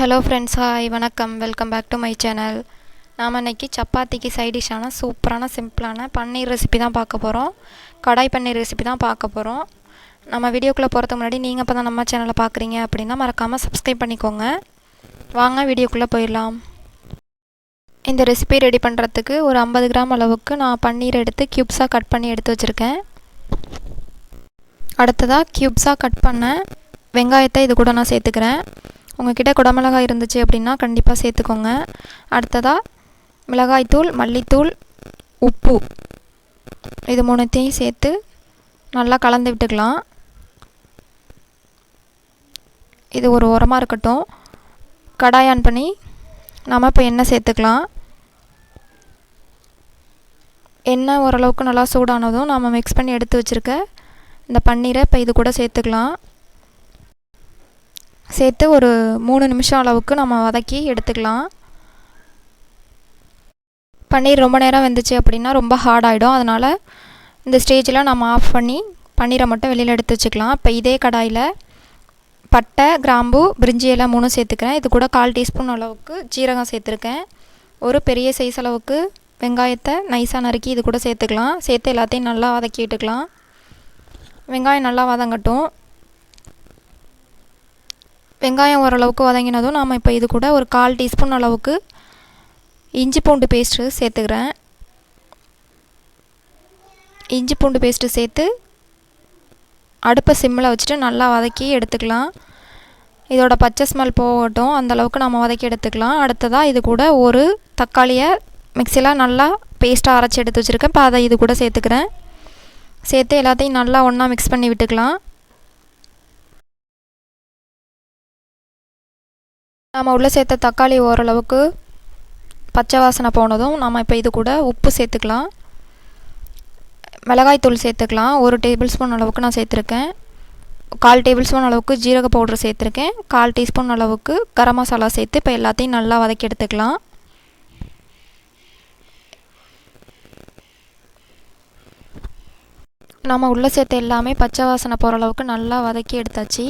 Hello friends hi வணக்கம். Welcome back to my channel நாம் இன்றைக்கி சப்பாத்திக்கு சைட் சூப்பரான சிம்பிளான பன்னீர் ரெசிபி தான் பார்க்க போகிறோம் கடாய் பன்னீர் ரெசிபி தான் பார்க்க போகிறோம் நம்ம வீடியோக்குள்ளே போகிறதுக்கு முன்னாடி நீங்கள் இப்போ தான் நம்ம சேனலை பார்க்குறீங்க அப்படின்னா மறக்காமல் சப்ஸ்கிரைப் பண்ணிக்கோங்க. வாங்க வீடியோக்குள்ளே போயிடலாம். இந்த ரெசிபி ரெடி பண்ணுறதுக்கு ஒரு ஐம்பது கிராம் அளவுக்கு நான் பன்னீர் எடுத்து க்யூப்ஸாக கட் பண்ணி எடுத்து வச்சுருக்கேன். அடுத்ததாக க்யூப்ஸாக கட் பண்ண வெங்காயத்தை இது கூட நான் சேர்த்துக்கிறேன். உங்ககிட்ட குடமிளகாய் இருந்துச்சு அப்படின்னா கண்டிப்பாக சேர்த்துக்கோங்க. அடுத்ததாக மிளகாய்த்தூள் மல்லித்தூள் உப்பு. இது மூணுத்தையும் சேர்த்து நல்லா கலந்து விட்டுக்கலாம். இது ஒரு உரமாக இருக்கட்டும். கடாய் ஆன் பண்ணி நாம் இப்போ எண்ணெய் சேர்த்துக்கலாம். எண்ணெய் ஓரளவுக்கு நல்லா சூடானதும் நாம் மிக்ஸ் பண்ணி எடுத்து வச்சுருக்க இந்த பன்னீரை இப்போ இது கூட சேர்த்துக்கலாம். சேர்த்து ஒரு மூணு நிமிஷம் அளவுக்கு நம்ம வதக்கி எடுத்துக்கலாம். பன்னீர் ரொம்ப நேரம் வெந்துச்சு அப்படின்னா ரொம்ப ஹார்ட் ஆகிடும் அதனால் இந்த ஸ்டேஜில் நம்ம ஆஃப் பண்ணி பன்னீரை மட்டும் வெளியில் எடுத்து வச்சுக்கலாம். இப்போ இதே கடாயில் பட்டை கிராம்பு பிரிஞ்சி எல்லாம் மூணும் சேர்த்துக்கிறேன். இது கூட கால் டீஸ்பூன் அளவுக்கு ஜீரகம் சேர்த்துருக்கேன். ஒரு பெரிய சைஸ் அளவுக்கு வெங்காயத்தை நைஸாக நறுக்கி இது கூட சேர்த்துக்கலாம். சேர்த்து எல்லாத்தையும் நல்லா வதக்கிட்டுக்கலாம் வெங்காயம் நல்லா வதங்கட்டும். வெங்காயம் ஓரளவுக்கு வதங்கினதும் நாம் இப்போ இது கூட ஒரு கால் டீஸ்பூன் அளவுக்கு இஞ்சி பூண்டு பேஸ்ட்டு சேர்த்துக்கிறேன். இஞ்சி பூண்டு பேஸ்ட்டு சேர்த்து அடுப்பை சிம்மில் வச்சுட்டு நல்லா வதக்கி எடுத்துக்கலாம். இதோட பச்சை ஸ்மெல் போகட்டும். அந்தளவுக்கு நம்ம வதக்கி எடுத்துக்கலாம். அடுத்ததாக இது கூட ஒரு தக்காளியை மிக்சியில் நல்லா பேஸ்ட்டாக அரைச்சி எடுத்து வச்சுருக்கேன். இப்போ அதை இது கூட சேர்த்துக்கிறேன். சேர்த்து எல்லாத்தையும் நல்லா ஒன்றா மிக்ஸ் பண்ணி விட்டுக்கலாம். நாம் உள்ளே சேர்த்த தக்காளி ஓரளவுக்கு பச்சை வாசனை போனதும் நம்ம இப்போ இது கூட உப்பு சேர்த்துக்கலாம். மிளகாய்த்தூள் சேர்த்துக்கலாம். ஒரு டேபிள் ஸ்பூன் அளவுக்கு நான் சேர்த்துருக்கேன். கால் டேபிள் ஸ்பூன் அளவுக்கு ஜீரக பவுடர் சேர்த்துருக்கேன். கால் டீஸ்பூன் அளவுக்கு கரம் மசாலா சேர்த்து இப்போ எல்லாத்தையும் நல்லா வதக்கி எடுத்துக்கலாம். நம்ம உள்ளே சேர்த்த எல்லாமே பச்சை வாசனை போகிற அளவுக்கு நல்லா வதக்கி எடுத்தாச்சு.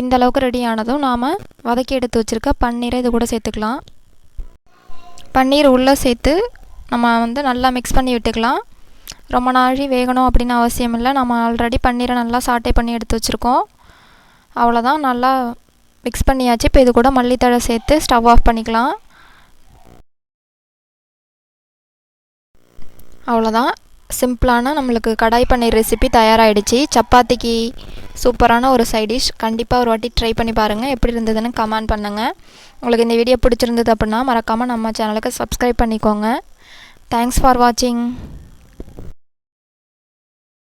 இந்த அளவுக்கு ரெடி ஆனதும் நாம் வதக்கி எடுத்து வச்சுருக்க பன்னீரை இது கூட சேர்த்துக்கலாம். பன்னீர் உள்ளே சேர்த்து நம்ம வந்து நல்லா மிக்ஸ் பண்ணி விட்டுக்கலாம். ரொம்ப நாழி வேகணும் அப்படின்னு அவசியம் இல்லை. நம்ம ஆல்ரெடி பன்னீரை நல்லா சாட்டை பண்ணி எடுத்து வச்சுருக்கோம். அவ்வளோதான் நல்லா மிக்ஸ் பண்ணியாச்சு. இப்போ இது கூட மல்லித்தழை சேர்த்து ஸ்டவ் ஆஃப் பண்ணிக்கலாம். அவ்வளோதான் சிம்பிளான நம்மளுக்கு கடாய் பன்னீர் ரெசிபி தயாராகிடுச்சு சப்பாத்திக்கு சூப்பரான ஒரு சைட் டிஷ் கண்டிப்பாக ஒரு வாட்டி ட்ரை பண்ணி பாருங்கள் எப்படி இருந்ததுன்னு கமெண்ட் பண்ணுங்கள் உங்களுக்கு இந்த வீடியோ பிடிச்சிருந்தது அப்படின்னா மறக்காமல் நம்ம சேனலுக்கு சப்ஸ்கிரைப் பண்ணிக்கோங்க. தேங்க்ஸ் ஃபார் வாட்சிங்